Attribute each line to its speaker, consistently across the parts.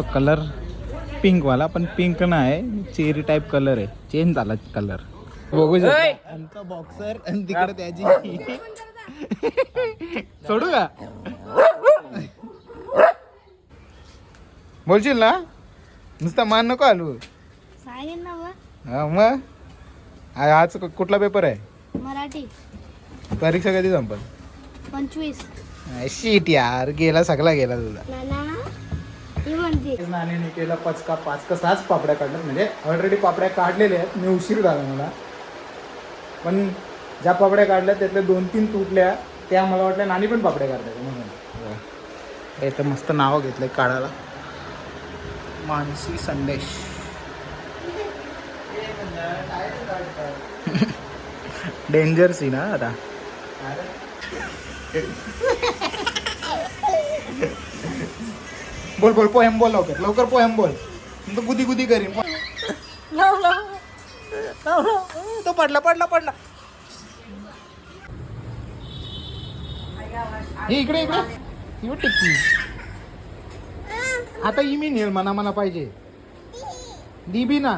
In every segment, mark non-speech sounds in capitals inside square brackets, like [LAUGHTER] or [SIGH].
Speaker 1: Colour पिंकवाला पण pink नाही cherry type colour आहे. चेंज झाला कलर बघू शकता. आमचा बॉक्सर आणि तिकडे त्याची. सोडू का? बोलशील ना? नुसता मान नको आलू
Speaker 2: मग.
Speaker 1: हा आज कुठला पेपर आहे?
Speaker 2: मराठी.
Speaker 1: परीक्षा कधी संपल?
Speaker 2: पंचवीस.
Speaker 1: शीट यार गेला सगळा गेला तुझा.
Speaker 2: नाना ही
Speaker 1: केला पाच का पाच का सहाच पापड्या काढल्या म्हणजे ऑलरेडी पापड्या काढलेल्या आहेत. मी उशीर झाला मला. पण ज्या पापड्या काढल्या त्यातल्या दोन तीन तुटल्या त्या मला वाटल्या नानी पण पापड्या काढल्या म्हणून. इथं मस्त नाव घेतलंय काढायला. मानसी संदेश. डेंजर सी ना आता. [LAUGHS] बोल बोल पोएम बोल लवकर. लवकर पोएम बोल. तो गुदी गुदी करीन. तो पडला पडला पडला. हे इकडे इकडे. टिक्की. आता ही मी नेल मना मला पाहिजे. दिबी ना.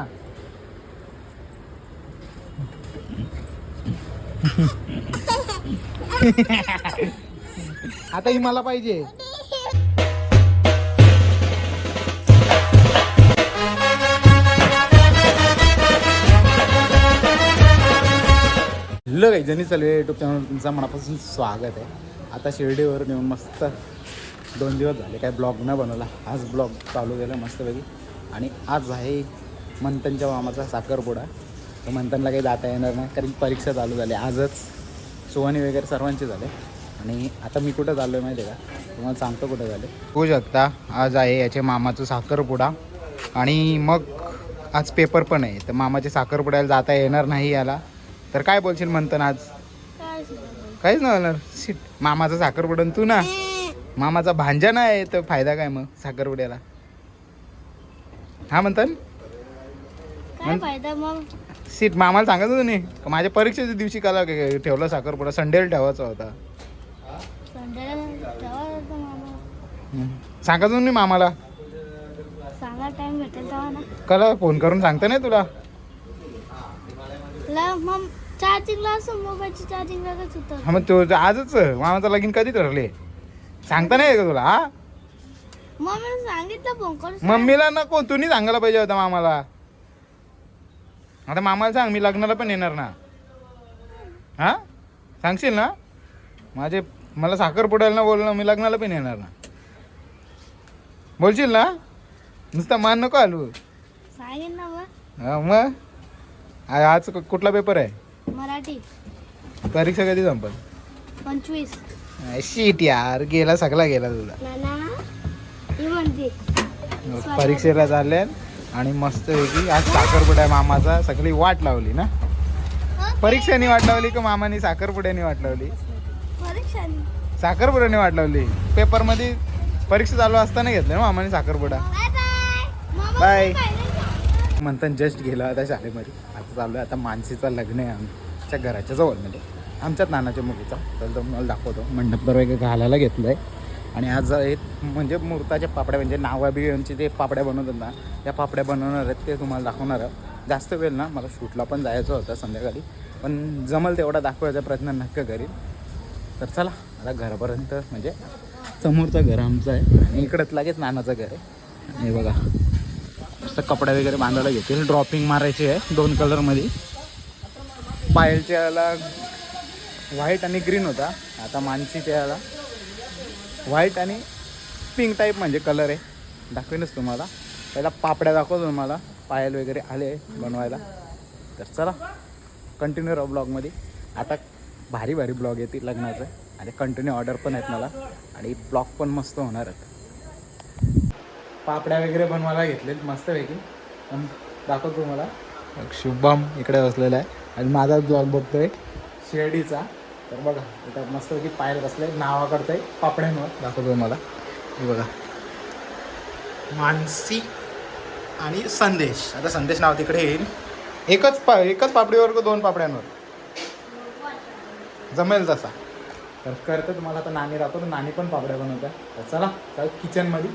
Speaker 1: [LAUGHS] आता ही मला पाहिजे. हॅलो काही जणी चालू आहे. युट्यूब चॅनल तुमचं मनापासून स्वागत आहे. आता शिर्डीवर नेऊन मस्त दोन दिवस झाले. काय ब्लॉग न बनवला. आज ब्लॉग चालू केला मस्तपैकी. आणि आज आहे मंथनच्या मामाचा साखरपुडा. तर मंथनला काही जाता येणार नाही कारण परीक्षा चालू झाली. आजच सुहानी वगैरे सर्वांचे झाले. आणि आता मी कुठं चाललो आहे माहिती आहे का? तुम्हाला सांगतो कुठं झाले. होऊ शकता आज आहे याचे मामाचं साखरपुडा. आणि मग आज पेपर पण आहे. तर मामाच्या साखरपुड्याला जाता येणार नाही याला. तर काय बोलशील म्हणतं आज? काहीच नाही होणार सीट मामाचा साखरपुडा आणि तू ना. मामाचा भांजा नाही तर फायदा काय मग साखरपुड्याला? हा म्हणतात
Speaker 2: काय फायदा मग?
Speaker 1: सीट मामाला सांगत का माझ्या परीक्षेच्या दिवशी काला ठेवला साखरपुडा संडेला ठेवायचा होता. मामाला.
Speaker 2: सांगा तेव्हा ना.
Speaker 1: कला फोन करून सांगता नाही तुला?
Speaker 2: चार्जिंगला असं मोबाईलची चार्जिंग होतं.
Speaker 1: हा मग तो आजच मामाचं लगीन कधी ठरले? सांगता नाही का तुला हा?
Speaker 2: मम्मीने सांगितलं फोन करून.
Speaker 1: मम्मीला नको तुम्ही सांगायला पाहिजे होता मामाला. आता मामाला सांग मी लग्नाला पण येणार ना. हा? सांगशील ना? माझे मला साखर पुडायला ना बोलणं मी लग्नाला पण येणार ना. बोलशील ना? नुसता मान नको आलू.
Speaker 2: सांगेन ना मग.
Speaker 1: हा मग? आ- आज कुठला पेपर आहे?
Speaker 2: मराठी.
Speaker 1: परीक्षा कधी संपल.
Speaker 2: पंचवीस.
Speaker 1: शीट यार गेला सगळा गेला तुझा.
Speaker 2: नाना ही म्हणते
Speaker 1: परीक्षेला चालले आणि मस्त पैकी आज साखरपुड्या मामाचा. सगळी वाट लावली ना? परीक्षेने वाट लावली का मामाने? साखरपुड्याने वाट लावली? साखरपुड्याने वाट लावली. पेपरमध्ये परीक्षा चालू असताना घेतलं ना मामाने साखरपुडा?
Speaker 2: बाय
Speaker 1: मंथन जस्ट गेला आता शाळेमध्ये. आता चालू आहे. आता मानसीचं लग्न आहे आमच्या घराच्या जवळ म्हणजे आमच्याच नानाच्या मुलीचा. तर मला दाखवतो. मंडप वगैरे घालायला घेतलं आहे आणि आज एक म्हणजे मुहूर्ताच्या पापड्या म्हणजे नावाबियांचे जे पापड्या बनवतात ना त्या पापड्या बनवणार आहेत ते तुम्हाला दाखवणार आहे. जास्त वेळ ना मला शूटला पण जायचं होतं संध्याकाळी. पण जमल तेवढा दाखवायचा प्रयत्न नक्की करीन. तर चला आता घरापर्यंत म्हणजे समोरचं घर आमचं आहे. आणि इकडंच लगेच नानाचं घर आहे. हे बघा मस्त कपडे वगैरे बांधायला घेतील. ड्रॉपिंग मारायची आहे दोन कलरमध्ये पायलच्या व्हाईट आणि ग्रीन होता. आता मानसीच्या त्याला व्हाईट आणि पिंक टाईप म्हणजे कलर आहे. दाखवेनच तुम्हाला. पहिला पापड्या दाखवतो तुम्हाला. पायल वगैरे आले बनवायला. तर चला कंटिन्यू राहा ब्लॉगमध्ये आता भारी भारी ब्लॉग येते लग्नाचं. आणि कंटिन्यू ऑर्डर पण आहेत मला. आणि ब्लॉग पण मस्त होणार आहेत. पापड्या वगैरे बनवायला घेतलेत मस्तपैकी. पण दाखवतो तुम्हाला. शुभम इकडे बसलेला आहे. आणि माझा ब्लॉग बघतोय शिर्डीचा. तर बघा इथं मस्तपैकी पायर बसले नावा करतोय पापड्यांवर. दाखवतो मला हे बघा. मानसी आणि संदेश. आता संदेश नाव तिकडे येईल. एकच पा एकच पापडीवर का दोन पापड्यांवर. जमेल तसा. तर करतो तुम्हाला आता नाणी दाखवतो. नाणी पण पापड्या बनवतात तर चला किचनमध्ये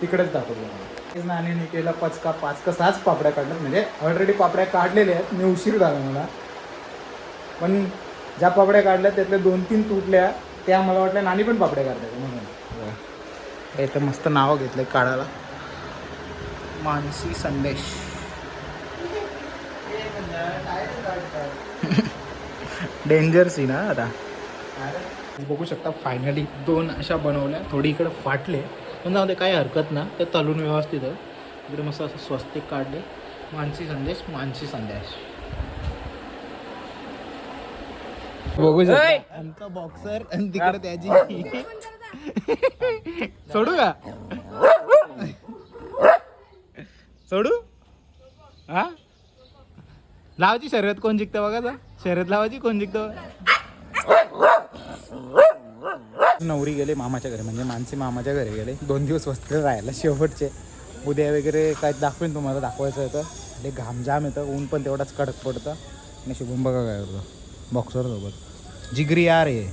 Speaker 1: तिकडेच दाखवतो तुम्हाला. नाण्याने केला पचका पाच का सहाच पापड्या काढल्यात. म्हणजे ऑलरेडी पापड्या काढलेल्या आहेत. मी उशीर झाला मला. पण ज्या पापड्या काढल्या त्यातल्या दोन तीन तुटल्या त्या मला वाटल्या नानी पण पापड्या काढल्या म्हणून. इथं मस्त नावं घेतलंय काढायला. मानसी संदेश. डेंजर सीन हा आता. बघू शकता फायनली दोन अशा बनवल्या. थोडी इकडे फाटले. पण जाऊ दे काही हरकत ना ते तलून व्यवस्थित आहे. इकडे मस्त असं स्वस्तिक काढले. मानसी संदेश मानसी संदेश. बघू शकता. आमचा बॉक्सर आणि तिकडे त्याची सोडू का? सोडू? हा? लावायची शर्यत कोण जिंकतं बघा तर शर्यत लावायची कोण जिंकतं नवरी गेले मामाच्या घरी म्हणजे मानसी मामाच्या घरी गेले. दोन दिवस वस्त्र राहायला शेवटचे. उद्या वगैरे काय दाखवेन तुम्हाला दाखवायचं होतं ते घाम जाम येतं ऊन पण तेवढाच कडक पडतं. आणि शुभम बघा काय करतो बॉक्सरसोबत. जिगरी यार आहे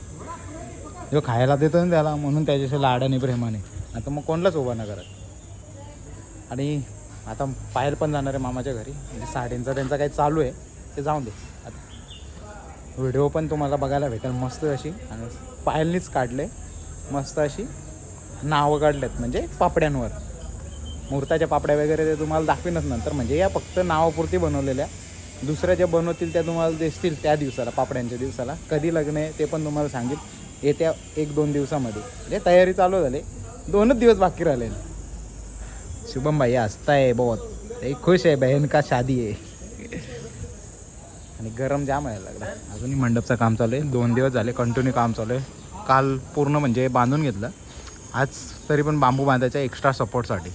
Speaker 1: जो खायला देतो ना त्याला म्हणून त्याच्याशी लाडाने प्रेमाने आता मग कोणलाच उभा नाही करत. आणि आता पायल पण जाणार आहे मामाच्या घरी. म्हणजे साडींचा त्यांचा काही चालू आहे. ते जाऊन दे. आता व्हिडिओ पण तुम्हाला बघायला भेटेल. मस्त अशी. आणि पायलनीच काढले. मस्त अशी नावं काढलेत. म्हणजे पापड्यांवर. मुहूर्ताच्या पापड्या वगैरे ते तुम्हाला दाखवीनच नंतर. म्हणजे या फक्त नावापुरती बनवलेल्या दुसऱ्या ज्या बनवतील त्या तुम्हाला दिसतील त्या दिवसाला पापड्यांच्या दिवसाला. कधी लग्न आहे ते पण तुम्हाला सांगेल. येत्या एक दोन दिवसामध्ये. म्हणजे तयारी चालू झाली. दोनच दिवस बाकी राहिले शुभम भाई हसता आहे बहुत एक खुश आहे बहन का शादी आहे. आणि गरम जाम आहे लागला. अजूनही मंडपचं काम चालू आहे. दोन दिवस झाले कंटिन्यू काम चालू आहे. काल पूर्ण म्हणजे बांधून घेतलं. आज तरी पण बांबू बांधायचा एक्स्ट्रा सपोर्टसाठी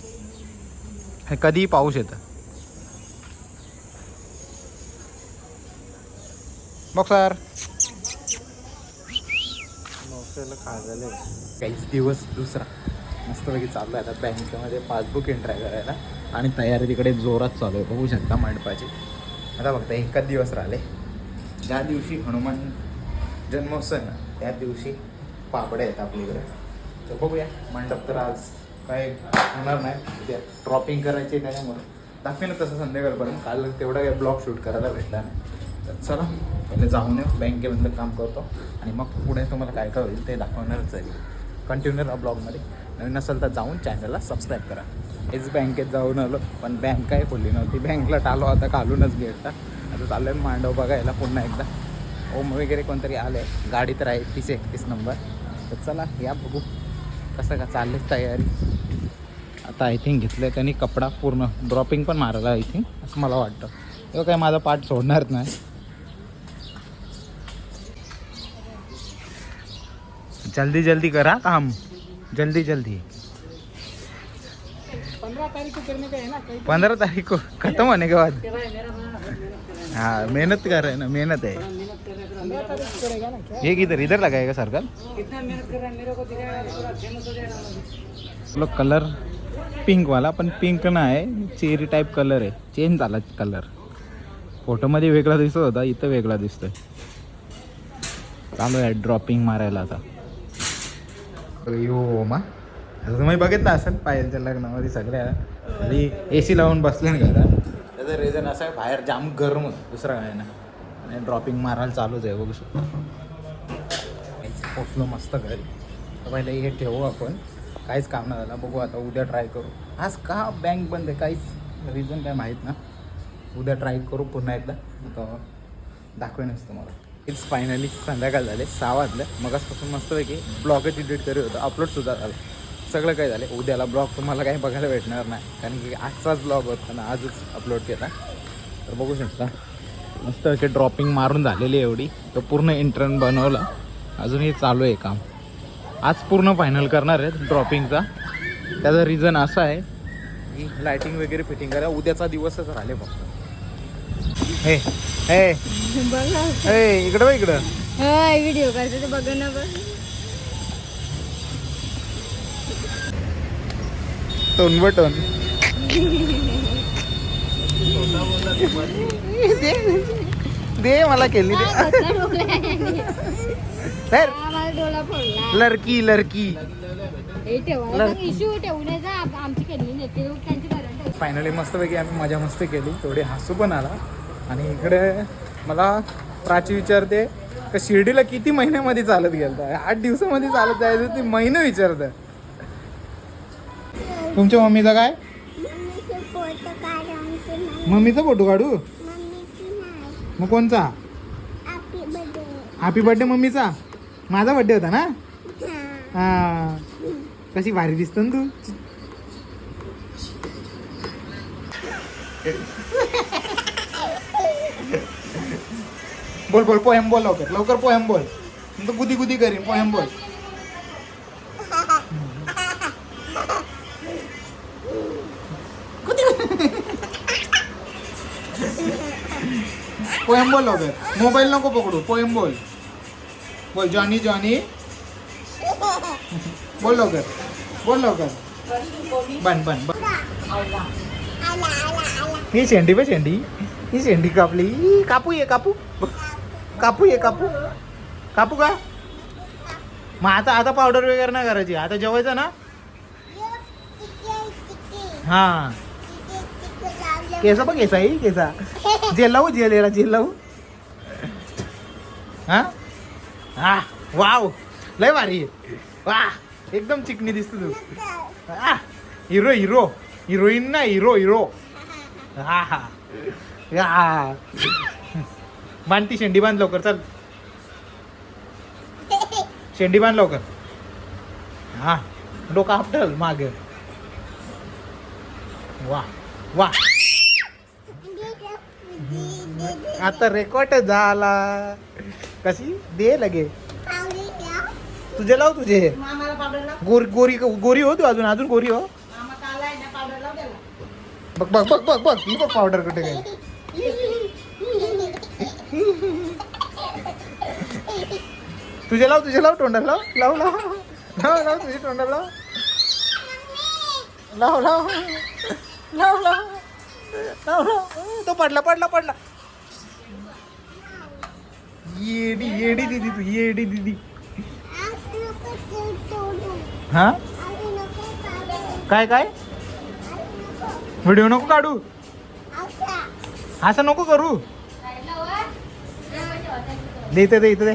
Speaker 1: हे कधीही पाऊस येतं. बॉक्सर. काहीच दिवस दुसरा. मस्तपैकी चालू आहे आता बँकेमध्ये पासबुक एंट्राय करायला. आणि तयारी तिकडे जोरात चालू आहे. बघू शकता मंडपाची. आता फक्त एकच दिवस राहिले. ज्या दिवशी हनुमान जन्मोत्सव आहे ना त्या दिवशी पापड्या आहेत आपल्याकडे तर बघूया मंडप तर आज काय होणार नाही. उद्या ड्रॉपिंग करायची आहे त्याच्यामुळे. दाखवेन तसं संध्याकाळपर्यंत. काल तेवढा काही ब्लॉग शूट करायला भेटला नाही. तर चला. पहिले जाऊन येऊ. बँकेमधलं काम करतो. आणि मग पुढे तुम्हाला काय काय होईल ते दाखवणारच आहे. कंटिन्यू राहा ब्लॉगमध्ये. नवीन असेल तर जाऊन चॅनलला सबस्क्राईब करा. हेच बँकेत जाऊन आलो पण बँक काय खोलली नव्हती. बँकला टालो आता घालूनच गेटला आता चालू आहे मांडव बघायला पुन्हा एकदा. ओम वगैरे कोणतरी आलं आहे गाडी तर आहे तीस एकतीस नंबर. तर चला या बघू. कसं का चालले तयारी. आता आय थिंक घेतलं आहे त्यांनी कपडा पूर्ण. ड्रॉपिंग पण मारायला आय थिंक असं मला वाटतं. तेव्हा काय माझा पाठ सोडणार नाही. जल्दी जल्दी करा काम. जल्दी जल्दी. पंद्रह तारीख को खत्म होने के बाद? हाँ मेहनत कर रहे हैं ना मेहनत है ये किधर इधर लगाएगा सर्कल? लोग कलर पिंक वाला पण पिंक ना आहे चेरी टाईप कलर आहे. चेंज झाला कलर फोटोमध्ये वेगळा दिसत होता इथं वेगळा दिसतोय. चालू आहे ड्रॉपिंग मारायला आता. यो मा. असं तुम्ही बघितलं असेल पायलच्या लग्नामध्ये सगळ्या. आणि ए सी लावून बसले ना घरात. त्याचं रिझन असं आहे बाहेर जाम गरम होतं. दुसरं काय ना आणि ड्रॉपिंग मारायला चालूच आहे बघू शकतो. पोचलो मस्त घरी. तर पहिले हे ठेवू आपण. काहीच काम नाही झालं. बघू आता उद्या ट्राय करू. आज का बँक बंद आहे? काहीच रिझन काय माहीत ना. उद्या ट्राय करू पुन्हा एकदा. दाखवेनच तुम्हाला. इट्स फायनली संध्याकाळ झाले सहा वाजले. मगासपासून मस्तपैकी ब्लॉगच एडिट करत होतं अपलोडसुद्धा झालं. सगळं काही झालं. उद्याला ब्लॉग तुम्हाला काही बघायला भेटणार नाही कारण की आजचाच ब्लॉग होता ना आजच अपलोड केला. तर बघू शकता. मस्तपैकी ड्रॉपिंग मारून झालेली आहे एवढी. तर पूर्ण इंटरन बनवला. अजूनही चालू आहे काम. आज पूर्ण फायनल करणार आहेत ड्रॉपिंगचा त्याचा रिझन असा आहे की लायटिंग वगैरे फिटिंग करा. उद्याचा दिवसच राहिले फक्त. हे हे. हे इकडं बघ इकडं.
Speaker 2: व्हिडिओ करते ते बघ ना बघ.
Speaker 1: टोन बटन दे दे मला केली दे.
Speaker 2: डोळा फोडला.
Speaker 1: लडकी
Speaker 2: आमची केली
Speaker 1: फायनली मस्तपैकी आम्ही मजा मस्ती केली. थोडी हसू पण आला. आणि इकडे मला प्राची विचारते का शिर्डीला किती महिन्यामध्ये चालत गेलं आठ दिवसामध्ये चालत जायचं ती महिने विचारतं. तुमच्या मम्मीचं काय?
Speaker 2: मम्मीचे फोटो
Speaker 1: काढू? मग कोणचा?
Speaker 2: हॅपी बर्थडे
Speaker 1: मम्मीचा? माझा बर्थडे होता ना?
Speaker 2: हा.
Speaker 1: कशी भारी दिसतो ना तू? बोल बोल पोयम बोल लवकर. लवकर पोयम बोल. मी तर गुदी गुदी करीन. पोयम बोल. पोयम बोल लवकर. मोबाईल नको पकडू. पोयम बोल. बोल जॉनी जॉनी. बोल लवकर. बोल लवकर. बन बन बन. ही शेंडी बे शेंडी. ही शेंडी कापली. कापू ये कापू. कापू ये कापू. कापू का? मग आता आता पावडर वगैरे नाही करायची. आता जेवायचं ना? हा. केसा पण केसा ही केसा. जेल लावू जेल जेल लावू हा? हा. वाव. लय भारी. आहे. वा एकदम चिकनी दिसतो तू. Hero hero. हिरोईन ना हिरो हिरो. हा. हा. हा बांध ती शेंडी बांध लवकर चल. शेंडी बांध लवकर. हा. डोका आपटल माग. वा वा. आता रेकॉर्ड झाला. कशी? दे लगे. तुझे लाव तुझे. गोरी गोरी गोरी हो तू अजून अजून गोरी हो. बघ बघ बघ बघ बघ ही बघ पावडर कुठे काय तुझे लाव तुझे लाव तोंडाला लाव लाव लाव लाव लाव तुझे तोंडाला लाव. लाव लाव लाव लाव लाव तो पडला पडला पडला. येडी येडी दिदी तू येडी दिदी. हा? काय काय? व्हिडिओ नको काढू. असं. नको करू. दे इथं दे इथं दे.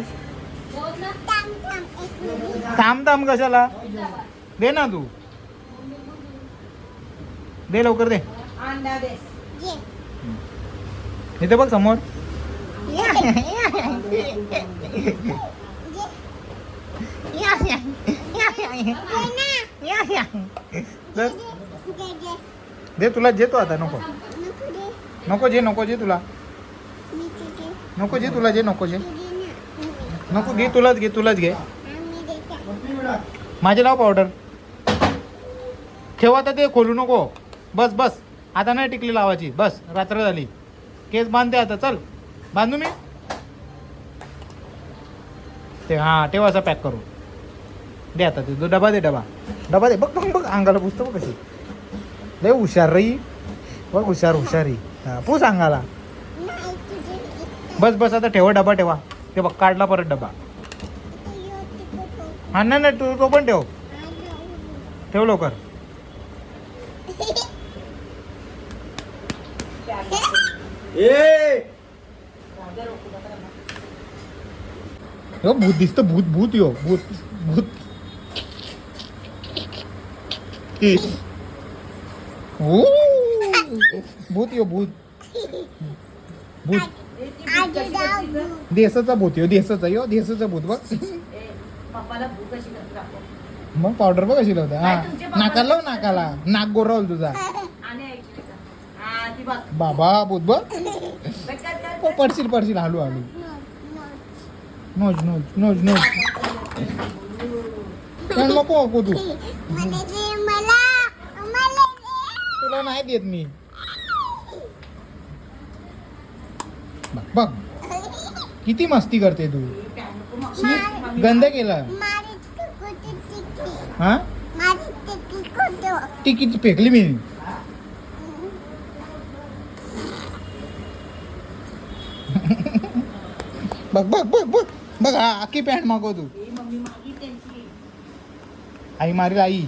Speaker 1: थांब थांब कशाला? दे ना तू. दे लवकर दे. इथे बघ समोर. दे तुला जेतो आता नको. नको जे नको जे तुला. नको जे तुला जे नको जे. नको घे तुलाच घे तुलाच घे. माझे लाव पावडर ठेवा आता ते खोलू नको. बस बस. आता नाही टिकली लावायची. बस रात्र झाली. केस बांधते आता चल. बांधू मी? ते हां ठेवा असा पॅक करू दे आता ते डबा दे डबा. डबा दे. बघ बघ बघ अंगाला पुसतो बघ कशी. लय हुशार रही बघ हुशार हुशारी हां पूस अंगाला बस बस आता ठेवा डबा ठेवा. ते बघ काढला परत डबा. हा नाही नाही तू तो पण ठेव. ठेव लवकर. भूत दिसतं भूत भूत यो भूत भूत. भूत. यो भूत. भूत. देसाचा भूत यो देसाचा यो देसाचा भूत बघ.
Speaker 3: पप्पाला भूक अशी करत राहतो.
Speaker 1: मग पावडर बघ कशी लावता. हा. नाकाला लाव नाकाला. नाक गोरावल तुझा.
Speaker 3: आणि ऐकली का? हा, ती बघ.
Speaker 1: बाबा भूत बघ. हो. पडशील पडशील. हालू हालू. Nose nose nose nose. [LAUGHS] नको नको तू. [LAUGHS] तुला नाही देत मी. बघ बघ. किती मस्ती करते तू. शी, गंध केला. हा? तिकीट फेकली मी. बघ बघ बघ बघ. बघ हा अख्खी पॅन्ट मागव तू. आई मारील आई.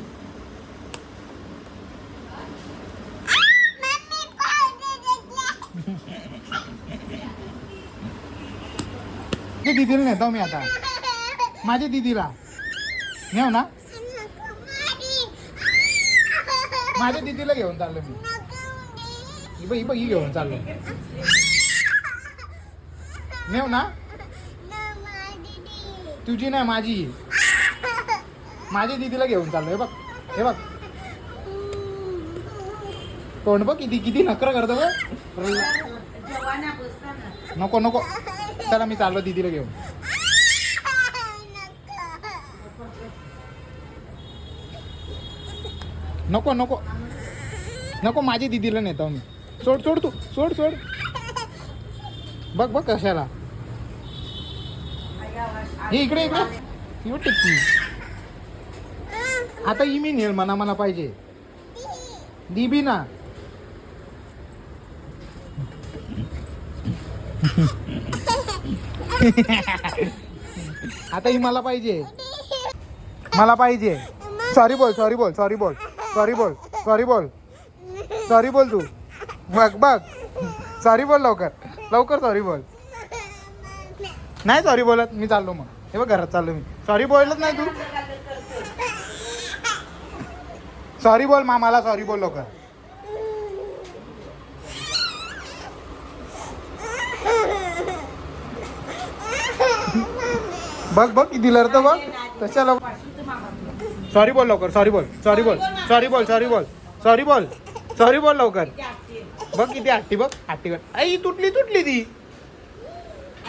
Speaker 1: दीदीला नेतो मी आता. माझ्या दीदीला. नेऊ ना. माझ्या दीदीला घेऊन चाललो मी. बघ ही बघ ही घेऊन चाललो. नेऊ ना. तुझी नाही माझी. माझ्या दीदीला घेऊन चाललो. हे बघ हे बघ. तोंड बघ किती किती नकर करतो बघ. नको नको. चला मी चाललो दीदीला घेऊन. नको नको. नको माझी दीदीला नेतो मी. सोड सोड तू. सोड सोड. बघ बघ कशाला. हे इकडे इकडे. आता ही मी नेल मना मला पाहिजे दिबी ना. आता ही मला पाहिजे. मला पाहिजे. सॉरी बोल सॉरी बोल सॉरी बोल सॉरी बोल सॉरी बोल. सॉरी बोल तू. बघ बघ. सॉरी बोल लवकर. लवकर सॉरी बोल. नाही सॉरी बोलत मी चाललो मग. हे बघ घरात चाललो मी. सॉरी बोलत नाही तू. सॉरी बोल मामाला सॉरी बोल लवकर. बघ बघ किती तर बघ. तशाला सॉरी बोल लवकर सॉरी बोल सॉरी बोल सॉरी बोल सॉरी बोल सॉरी बोल सॉरी बोल लवकर. बघ किती आट्टी बघ आट्टी बघ. आई तुटली तुटली ती.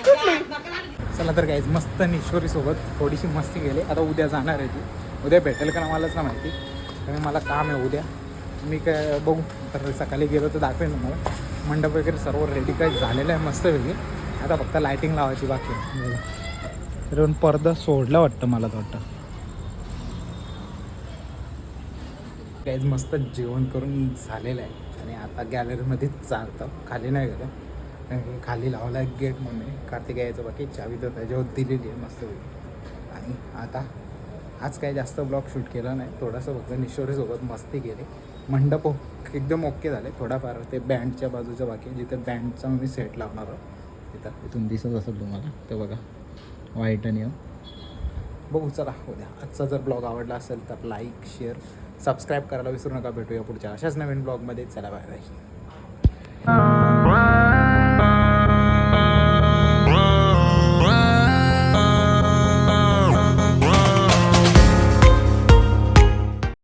Speaker 1: तुटली. चला तर काहीच मस्त निश्वरी सोबत थोडीशी मस्ती गेली आता उद्या जाणार आहे ती. उद्या भेटेल का मलाच ना माहिती. कारण मला काम आहे उद्या. मी काय बघू. तर सकाळी गेलो तर दाखवेन तुम्हाला. मंडप वगैरे सर्व रेडी काय झालेलं आहे मस्त वेगळी आता फक्त लायटिंग लावायची बाकी पण पडदा सोडला वाटतं मला तर वाटतं. काहीच मस्त जेवण करून झालेलं आहे. आणि आता गॅलरीमध्येच चालतं. खाली नाही गेलं. कारण की खाली लावला आहे गेट म्हणून. कार्तिक यायचं बाकी चावी तर त्याच्यावर दिलेली आहे मस्त आणि आता आज काही जास्त ब्लॉग शूट केला नाही. थोडंसं फक्त निशोरीसोबत मस्ती केली. मंडप ओ- एकदम ओके झाले. थोडाफार ते बँडच्या बाजूच्या बाकी आहे, जिथे बँडचा मी सेट लावणार आहोत. तिथं इथून दिसत असेल तुम्हाला. ते बघा. व्हाईट आणि हो. बघू चला उद्या आजचा जर ब्लॉग आवडला असेल तर लाईक शेअर सबस्क्राईब करायला विसरू नका. भेटूया पुढच्या अशाच नवीन ब्लॉगमध्ये चला बाय बाय